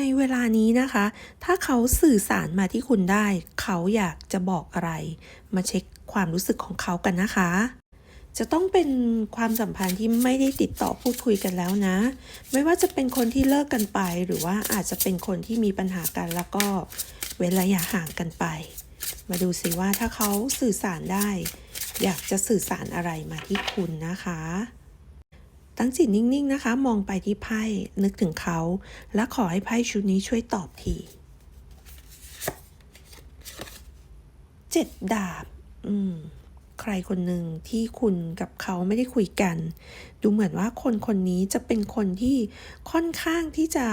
ในเวลานี้นะคะ ถ้าเขาสื่อสารมาที่คุณได้ เขาอยากจะบอกอะไร มาเช็คความรู้สึกของเขากันนะคะ จะต้องเป็นความสัมพันธ์ที่ไม่ได้ติดต่อพูดคุยกันแล้วนะ ไม่ว่าจะเป็นคนที่เลิกกันไป หรือว่าอาจจะเป็นคนที่มีปัญหากันแล้วก็เว้นระยะห่างกันไป มาดูสิว่าถ้าเขาสื่อสารได้ อยากจะสื่อสารอะไรมาที่คุณนะคะ ตั้งจิตนิ่งๆนะคะ มองไปที่ไพ่นึกถึงเขา และขอให้ไพ่ชุดนี้ช่วยตอบทีเจ็ดดาบ อืม ใครคนหนึ่งที่คุณกับเขาไม่ได้คุยกัน ดูเหมือนว่าคนคนนี้จะเป็นคนที่ค่อนข้างที่จะ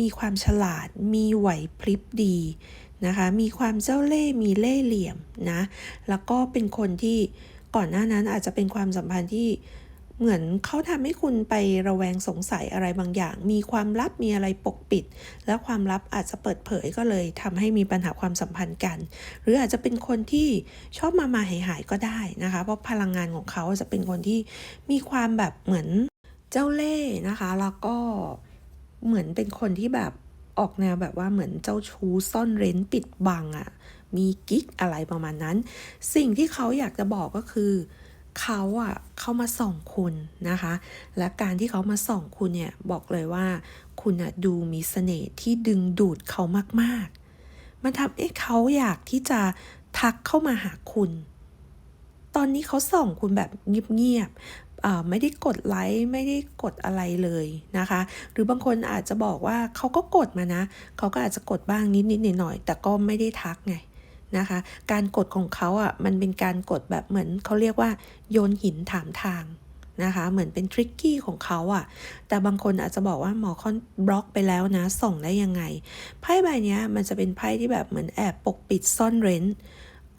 มีความฉลาด มีไหวพริบดีนะคะ มีความเจ้าเล่ห์ มีเล่ห์เหลี่ยมนะ แล้วก็เป็นคนที่ก่อนหน้านั้นอาจจะเป็นความสัมพันธ์ที่ เหมือนเขาทำให้คุณไประแวงสงสัยอะไรบางอย่าง มีความลับมีอะไรปกปิด และความลับอาจจะเปิดเผยก็เลยทำให้มีปัญหาความสัมพันธ์กัน หรืออาจจะเป็นคนที่ชอบมามาหายหายก็ได้นะคะ เพราะพลังงานของเขาจะเป็นคนที่มีความแบบเหมือนเจ้าเล่ห์นะคะ แล้วก็เหมือนเป็นคนที่แบบออกแนวแบบว่าเหมือนเจ้าชู้ซ่อนเร้นปิดบังอะ่ะมีกิ๊กอะไรประมาณนั้น สิ่งที่เขาอยากจะบอกก็คือ เขาอะเข้ามาส่องคุณนะคะ และการที่เขามาส่องคุณเนี่ยบอกเลยว่า คุณอะดูมีเสน่ห์ที่ดึงดูดเขามากๆ มันทำให้เขาอยากที่จะทักเข้ามาหาคุณ ตอนนี้เขาส่องคุณแบบเงียบๆไม่ได้กดไลค์ไม่ได้กดอะไรเลยนะคะ หรือบางคนอาจจะบอกว่าเขาก็กดมานะ เขาก็อาจจะกดบ้างนิดๆหน่อยๆแต่ก็ไม่ได้ทักไง นะคะ การกดของเขาอะมันเป็นการกดแบบเหมือนเขาเรียกว่าโยนหินถามทางนะคะเหมือนเป็นทริกกี้ของเขาอะ แต่บางคนอาจจะบอกว่าหมอคอนบล็อกไปแล้วนะ ส่องได้ยังไง ไพ่ใบนี้มันจะเป็นไพ่ที่แบบเหมือนแอบปกปิดซ่อนเร้น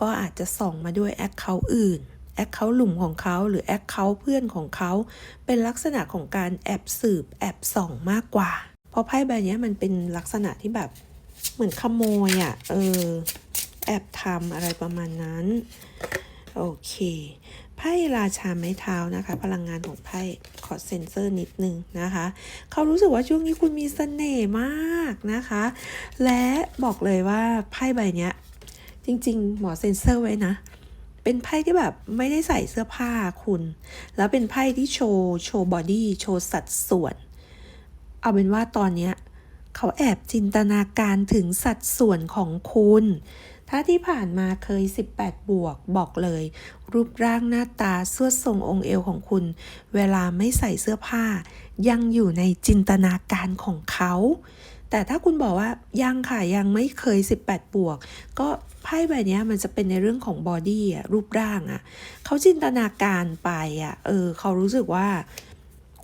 ก็อาจจะส่องมาด้วยแอคเคาท์อื่น แอคเคาท์หลุมของเขาหรือแอคเคาท์เพื่อนของเขา เป็นลักษณะของการแอบสืบแอบส่องมากกว่า เพราะไพ่ใบนี้มันเป็นลักษณะที่แบบเหมือนขโมยอะ เออ แอบทำอะไรประมาณนั้น โอเค ไพ่ราชาไม้เท้านะคะ พลังงานของไพ่ขอเซ็นเซอร์นิดนึงนะคะ เขารู้สึกว่าช่วงนี้คุณมีเสน่ห์มากนะคะ และบอกเลยว่าไพ่ใบเนี้ย จริง ๆ หมอเซ็นเซอร์ไว้นะเป็นไพ่ที่แบบไม่ได้ใส่เสื้อผ้าคุณ แล้วเป็นไพ่ที่โชว์ โชว์บอดี้ โชว์สัดส่วน เอาเป็นว่าตอนเนี้ย เขาแอบจินตนาการถึงสัดส่วนของคุณ ถ้าที่ผ่านมาเคย 18 บวกบอกเลย รูปร่างหน้าตาสวดทรงองค์เอวของคุณ เวลาไม่ใส่เสื้อผ้า ยังอยู่ในจินตนาการของเขา แต่ถ้าคุณบอกว่ายังค่ะยังไม่เคย 18 บวก ก็ไพ่ใบนี้มันจะเป็นในเรื่องของบอดี้อะรูปร่างอะเขาจินตนาการไปอะเออเขารู้สึกว่า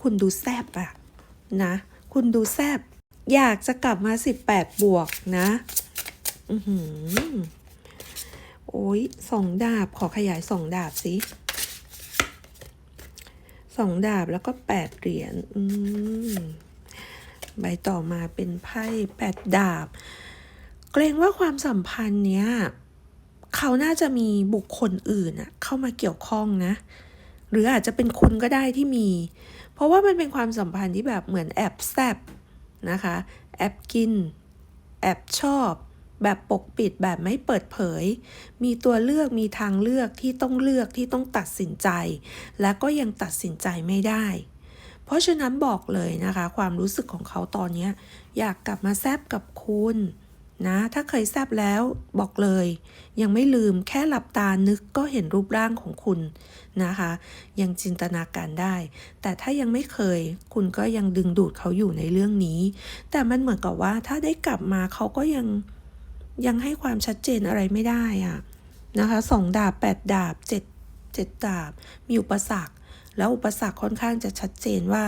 คุณดูแซบอะนะ คุณดูแซบ อยากจะกลับมา18บวกนะอือหือโอ้ยสองดาบขอขยายสองดาบสิสองดาบแล้วก็แปดเหรียญอืมใบต่อมาเป็นไพ่แปดดาบ เกรงว่าความสัมพันธ์เนี้ยเขาน่าจะมีบุคคลอื่นอะเข้ามาเกี่ยวข้องนะ หรืออาจจะเป็นคุณก็ได้ที่มี เพราะว่ามันเป็นความสัมพันธ์ที่แบบเหมือนแอบแซบ นะคะ แอบกิน แอบชอบ แบบปกปิดแบบไม่เปิดเผย มีตัวเลือกมีทางเลือกที่ต้องเลือกที่ต้องตัดสินใจ และก็ยังตัดสินใจไม่ได้ เพราะฉะนั้นบอกเลยนะคะ ความรู้สึกของเขาตอนนี้อยากกลับมาแซบกับคุณ นะ ถ้าเคยแซบแล้วบอกเลย ยังไม่ลืมแค่หลับตานึกก็เห็นรูปร่างของคุณนะคะ ยังจินตนาการได้ แต่ถ้ายังไม่เคย คุณก็ยังดึงดูดเขาอยู่ในเรื่องนี้ แต่มันเหมือนกับว่าถ้าได้กลับมาเขาก็ยังยังให้ความชัดเจนอะไรไม่ได้อะนะคะสองดาบแปดดาบเจ็ดเจ็ดดาบ มีอุปสรรคแล้วอุปสรรคค่อนข้างจะชัดเจนว่า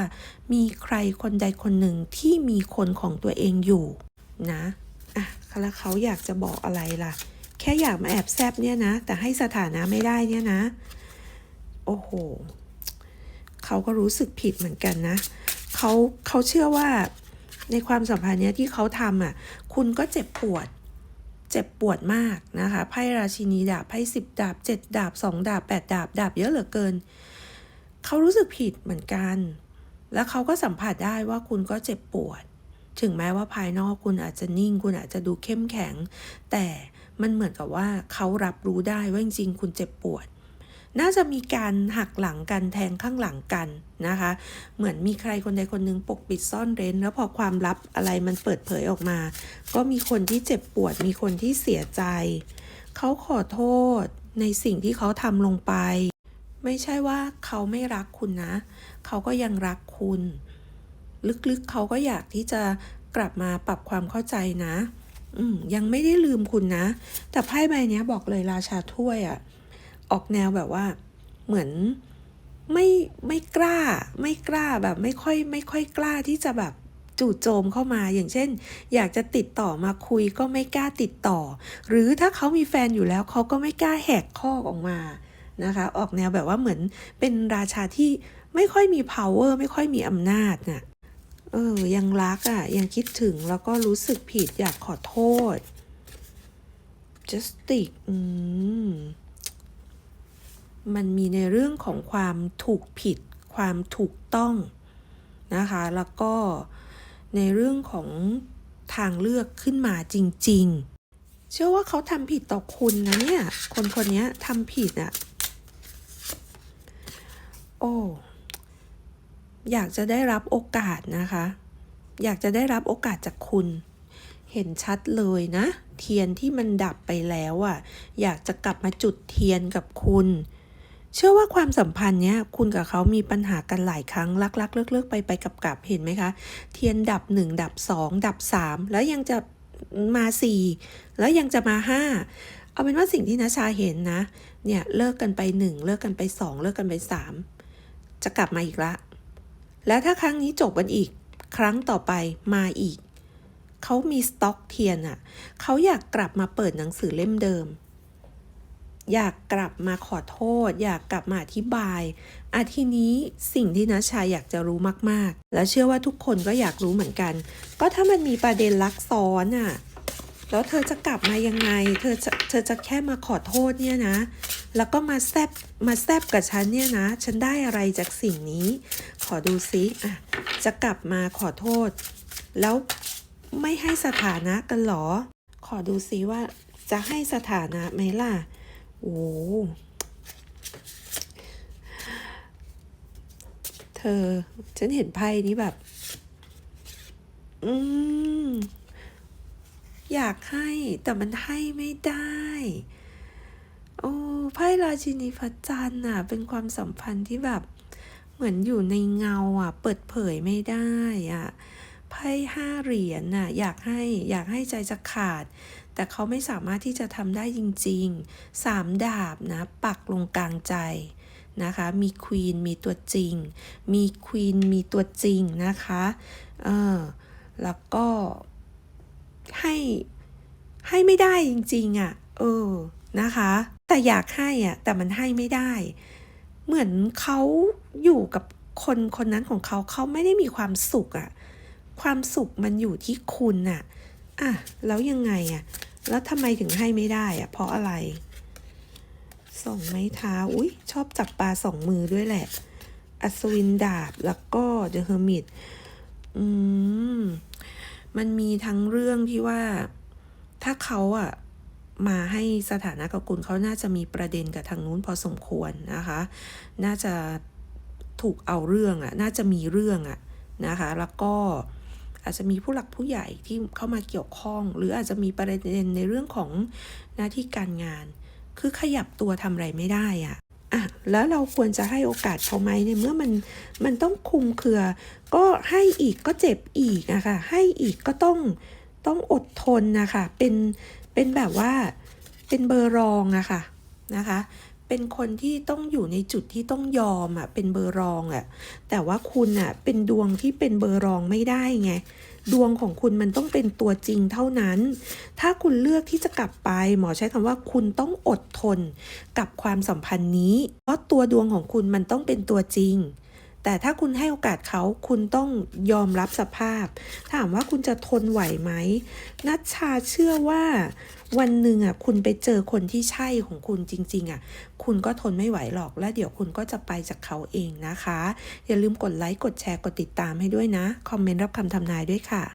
มีใครคนใดคนหนึ่งที่มีคนของตัวเองอยู่นะอะ แล้วเขาอยากจะบอกอะไรล่ะ แค่อยากมาแอบแซบเนี่ยนะ แต่ให้สถานะไม่ได้เนี่ยนะ โอ้โหเขาก็รู้สึกผิดเหมือนกันนะเขาเขาเชื่อว่าในความสัมพันธ์เนี้ยที่เขาทำอะ คุณก็เจ็บปวด เจ็บปวดมากนะคะ ไพ่ราชินีดาบ ไพ่สิบดาบเจ็ดดาบสองดาบแปดดาบ ดาบเยอะเหลือเกิน เขารู้สึกผิดเหมือนกัน แล้วเขาก็สัมผัสได้ว่าคุณก็เจ็บปวด ถึงแม้ว่าภายนอกคุณอาจจะนิ่ง คุณอาจจะดูเข้มแข็ง แต่มันเหมือนกับว่าเขารับรู้ได้ว่าจริงๆคุณเจ็บปวด น่าจะมีการหักหลังกันแทงข้างหลังกันนะคะ เหมือนมีใครคนใดคนหนึ่งปกปิดซ่อนเร้น แล้วพอความลับอะไรมันเปิดเผยออกมา ก็มีคนที่เจ็บปวด มีคนที่เสียใจ เขาขอโทษในสิ่งที่เขาทำลงไป ไม่ใช่ว่าเขาไม่รักคุณนะ เขาก็ยังรักคุณ ลึกๆเขาก็อยากที่จะกลับมาปรับความเข้าใจนะอืยังไม่ได้ลืมคุณนะ แต่ไพ่ใบนี้บอกเลยราชาถ้วยอะออกแนวแบบว่าเหมือนไม่ไม่กล้า ไม่กล้าแบบไม่ค่อยไม่ค่อยกล้าที่จะแบบจู่โจมเข้ามาอย่างเช่น อยากจะติดต่อมาคุยก็ไม่กล้าติดต่อ หรือถ้าเขามีแฟนอยู่แล้วเขาก็ไม่กล้าแหกข้อออกมานะคะ ออกแนวแบบว่าเหมือนเป็นราชาที่ไม่ค่อยมี power ไม่ค่อยมีอำนาจน่ะ เออ ยังรักอะ่ะ ยังคิดถึงแล้วก็รู้สึกผิดอยากขอโทษ justice อืม มันมีในเรื่องของความถูกผิด ความถูกต้องนะคะ แล้วก็ในเรื่องของทางเลือกขึ้นมาจริง ๆ เชื่อว่าเขาทำผิดต่อคุณนะเนี่ย คนคนนี้ทำผิดอะ่ะ โอ้ อยากจะได้รับโอกาสนะคะ อยากจะได้รับโอกาสจากคุณ เห็นชัดเลยนะ เทียนที่มันดับไปแล้วอะ่ะ อยากจะกลับมาจุดเทียนกับคุณ เชื่อว่าความสัมพันธ์เนี้ยคุณกับเขามีปัญหากันหลายครั้งลักลักเลิกเลิกไปไปกับกับเห็นไหมคะ เทียนดับหนึ่งดับสองดับสามแล้วยังจะมาสี่แล้วยังจะมาห้าเอาเป็นว่าสิ่งที่นาชาเห็นนะ เนี่ยเลิกกันไปหนึ่งเลิกกันไปสองเลิกกันไปสามจะกลับมาอีกละ แล้วถ้าครั้งนี้จบกันอีก ครั้งต่อไปมาอีก เขามีสต็อกเทียนอะ่ะ เขาอยากกลับมาเปิดหนังสือเล่มเดิม อยากกลับมาขอโทษ อยากกลับมาอธิบายอาทีนี้สิ่งที่นัชชาอยากจะรู้มากๆ และเชื่อว่าทุกคนก็อยากรู้เหมือนกัน ก็ถ้ามันมีประเด็นลักซ้อนอะ่ะแล้วเธอจะกลับมายังไง เธอจะเธอจะแค่มาขอโทษเนี่ยนะ แล้วก็มาแซบมาแซบกับฉันเนี่ยนะ ฉันได้อะไรจากสิ่งนี้ ขอดูซิอะจะกลับมาขอโทษ แล้วไม่ให้สถานะกันหรอ ขอดูซิว่าจะให้สถานะไหมล่ะ โอ้เธอ ฉันเห็นไพ่นี้แบบ อืม อยากให้แต่มันให้ไม่ได้ โอ้ ไพ่ราชินีพระจันทร์อะ เป็นความสัมพันธ์ที่แบบเหมือนอยู่ในเงาอะ เปิดเผยไม่ได้อะไพ่ห้าเหรียญน่ะอยากให้อยากให้ใจจะขาด แต่เขาไม่สามารถที่จะทำได้จริงๆสามดาบนะ ปักลงกลางใจนะคะ มีควีนมีตัวจริง มีควีนมีตัวจริงนะคะเออแล้วก็ให้ให้ไม่ได้จริงๆอะ่ะ เออ นะคะ แต่อยากให้อะแต่มันให้ไม่ได้ เหมือนเขาอยู่กับคนคนนั้นของเขาเขาไม่ได้มีความสุขอะความสุขมันอยู่ที่คุณน่ะอะแล้วยังไงอะแล้วทำไมถึงให้ไม่ได้อะเพราะอะไรสองไม้เท้าอุ้ยชอบจับปลาสองมือด้วยแหละ อัศวินดาบแล้วก็เดอะเฮอร์มิตอืมมันมีทั้งเรื่องที่ว่า ถ้าเขาอะ มาให้สถานะกับคุณเขาน่าจะมีประเด็นกับทางนู้นพอสมควรนะคะ น่าจะถูกเอาเรื่องอะ น่าจะมีเรื่องอะนะคะ แล้วก็อาจจะมีผู้หลักผู้ใหญ่ที่เข้ามาเกี่ยวข้อง หรืออาจจะมีประเด็นในเรื่องของหน้าที่การงาน คือขยับตัวทำอะไรไม่ได้อะอะ แล้วเราควรจะให้โอกาสเขาไหมในเมื่อมันมันต้องคุมเครือ ก็ให้อีกก็เจ็บอีกอะค่ะให้อีกก็ต้องต้องอดทนนะคะเป็น เป็นแบบว่าเป็นเบอร์รองอะค่ะนะคะ เป็นคนที่ต้องอยู่ในจุดที่ต้องยอมอะเป็นเบอร์รองอะแต่ว่าคุณอะเป็นดวงที่เป็นเบอร์รองไม่ได้ไงดวงของคุณมันต้องเป็นตัวจริงเท่านั้น ถ้าคุณเลือกที่จะกลับไป หมอใช้คำว่าคุณต้องอดทนกับความสัมพันธ์นี้ เพราะตัวดวงของคุณมันต้องเป็นตัวจริง แต่ถ้าคุณให้โอกาสเขาคุณต้องยอมรับสภาพ ถามว่าคุณจะทนไหวไหมนัชชาเชื่อว่าวันหนึ่งอะคุณไปเจอคนที่ใช่ของคุณจริง ๆ อะ คุณก็ทนไม่ไหวหรอกและเดี๋ยวคุณก็จะไปจากเขาเองนะคะ อย่าลืมกดไลค์กดแชร์กดติดตามให้ด้วยนะ คอมเมนต์รับคำทำนายด้วยค่ะ